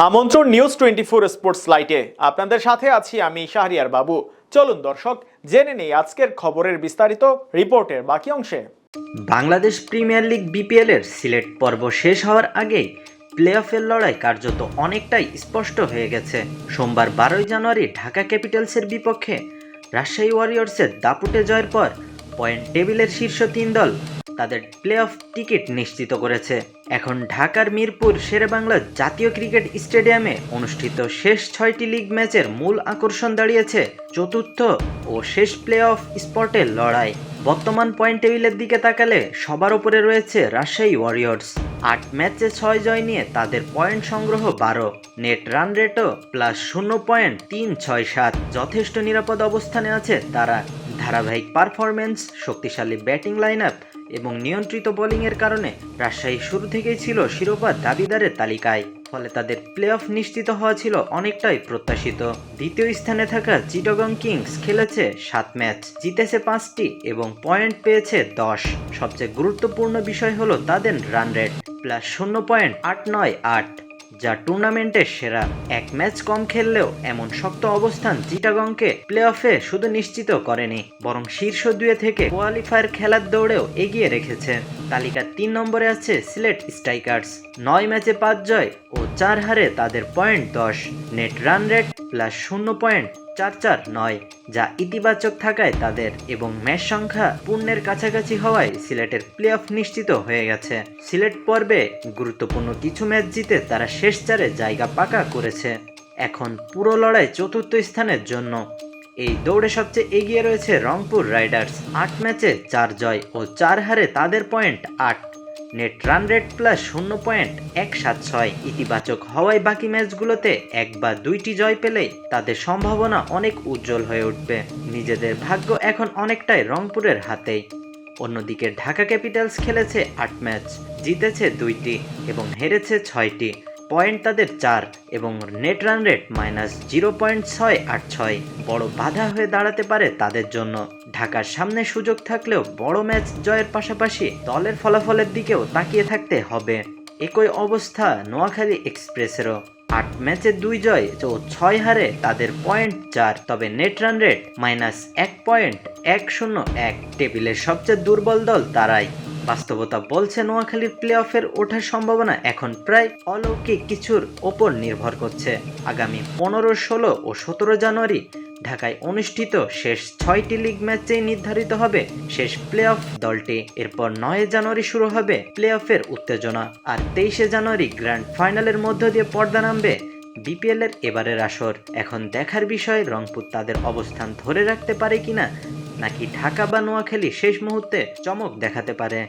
আমন্ত্রণ news twenty four sports লাইটে আপনাদের সাথে আছি আমি শাহরিয়ার বাবু। চলুন দর্শক, জেনে নেই আজকের খবরের বিস্তারিত রিপোর্টের বাকি অংশে। বাংলাদেশ প্রিমিয়ার লিগ বিপিএল এর সিলেট পর্ব শেষ হওয়ার আগেই প্লে অফের লড়াই কার্যত অনেকটাই স্পষ্ট হয়ে গেছে। সোমবার বারোই জানুয়ারি ঢাকা ক্যাপিটালসের বিপক্ষে রাজশাহী ওয়ারিয়র্সের দাপুটে জয়ের পর পয়েন্ট টেবিলের শীর্ষ তিন দল তাদের প্লে অফ টিকিট নিশ্চিত করেছে। এখন ঢাকার মিরপুর শেরেবাংলা জাতীয় ক্রিকেট স্টেডিয়ামে অনুষ্ঠিত শেষ ছয়টি লিগ ম্যাচের মূল আকর্ষণ দাঁড়িয়েছে চতুর্থ ও শেষ প্লে অফ স্পটের লড়াই। বর্তমান পয়েন্ট টেবিলের দিকে তাকালে সবার উপরে রয়েছে রাজশাহী ওয়ারিয়র্স আট ম্যাচে ছয় জয় নিয়ে তাদের পয়েন্ট সংগ্রহ বারো। নেট রান রেটও প্লাস শূন্য পয়েন্ট তিন ছয় সাত। যথেষ্ট নিরাপদ অবস্থানে আছে তারা। ধারাবাহিক পারফরমেন্স শক্তিশালী ব্যাটিং লাইন আপ এবং নিয়ন্ত্রিত বোলিংয়ের কারণে রাজশাহী শুরু থেকেই ছিল শিরোপা দাবিদারের তালিকায়। ফলে তাদের প্লে অফ নিশ্চিত হওয়া ছিল অনেকটাই প্রত্যাশিত। দ্বিতীয় স্থানে থাকা চিটগং কিংস খেলেছে সাত ম্যাচ জিতেছে পাঁচটি এবং পয়েন্ট পেয়েছে দশ। সবচেয়ে গুরুত্বপূর্ণ বিষয় হলো তাদের রান রেট প্লাস শূন্য পয়েন্ট আট নয় আট। যা টুর্নামেন্টের সেরা এক ম্যাচ কম খেললেও এমন শক্ত অবস্থান চিটাগংকে প্লে অফে শুধু নিশ্চিত করেনি, বরং শীর্ষ দুয়ে থেকে কোয়ালিফায়ার খেলার দৌড়েও এগিয়ে রেখেছে। তালিকার তিন নম্বরে আছে সিলেট স্ট্রাইকার্স। নয় ম্যাচে পাঁচ জয় ও চার হারে তাদের পয়েন্ট দশ। নেট রান রেট প্লাস শূন্য পয়েন্ট চার চার নয়, যা ইতিবাচক থাকায় তাদের এবং ম্যাচ সংখ্যা পূর্ণের কাছাকাছি হওয়ায় সিলেটের প্লে অফ নিশ্চিত হয়ে গেছে। সিলেট পর্বে গুরুত্বপূর্ণ কিছু ম্যাচ জিতে তারা শেষ চারে জায়গা পাকা করেছে। এখন পুরো লড়াই চতুর্থ স্থানের জন্য। এই দৌড়ে সবচেয়ে এগিয়ে রয়েছে রংপুর রাইডার্স। আট ম্যাচে চার জয় ও চার হারে তাদের পয়েন্ট আট। নেট রান রেট প্লাস শূন্য পয়েন্ট এক সাত ছয় ইতিবাচক হওয়ায় বাকি ম্যাচগুলোতে এক বা দুইটি জয় পেলেই তাদের সম্ভাবনা অনেক উজ্জ্বল হয়ে উঠবে। নিজেদের ভাগ্য এখন অনেকটাই রংপুরের হাতেই। অন্যদিকে ঢাকা ক্যাপিটালস খেলেছে আট ম্যাচ, জিতেছে দুইটি এবং হেরেছে ছয়টি। পয়েন্ট তাদের চার এবং net run rate minus zero point ছয় আট ছয়। বড় বাধা হয়ে দাঁড়াতে পারে তাদের জন্য। ঢাকার সামনে সুযোগ থাকলেও বড় ম্যাচ জয়ের পাশাপাশি দলের ফলাফলের দিকেও তাকিয়ে থাকতে হবে। একই অবস্থা নোয়াখালী এক্সপ্রেসেরও। আট ম্যাচে দুই জয় ও ছয় হারে তাদের পয়েন্ট চার। তবে নেট রান রেট মাইনাস এক পয়েন্ট এক শূন্য এক। টেবিলের সবচেয়ে দুর্বল দল তারাই। বাস্তবতা বলছে নোয়াখালীর প্লে অফের ওঠার সম্ভাবনা এখন প্রায় অলৌকিক কিছুর ওপর নির্ভর করছে। আগামী পনেরো, ষোলো ও সতেরো জানুয়ারি ঢাকায় অনুষ্ঠিত শেষ ছয়টি লিগ ম্যাচেই নির্ধারিত হবে শেষ প্লে অফ দলটি। এরপর নয় জানুয়ারি শুরু হবে প্লে অফের উত্তেজনা আর তেইশে জানুয়ারি গ্র্যান্ড ফাইনালের মধ্য দিয়ে পর্দা নামবে বিপিএল এর এবারের আসর। এখন দেখার বিষয়, রংপুর তাদের অবস্থান ধরে রাখতে পারে কিনা নাকি ঢাকা বা নোয়াখালী শেষ মুহূর্তে চমক দেখাতে পারে।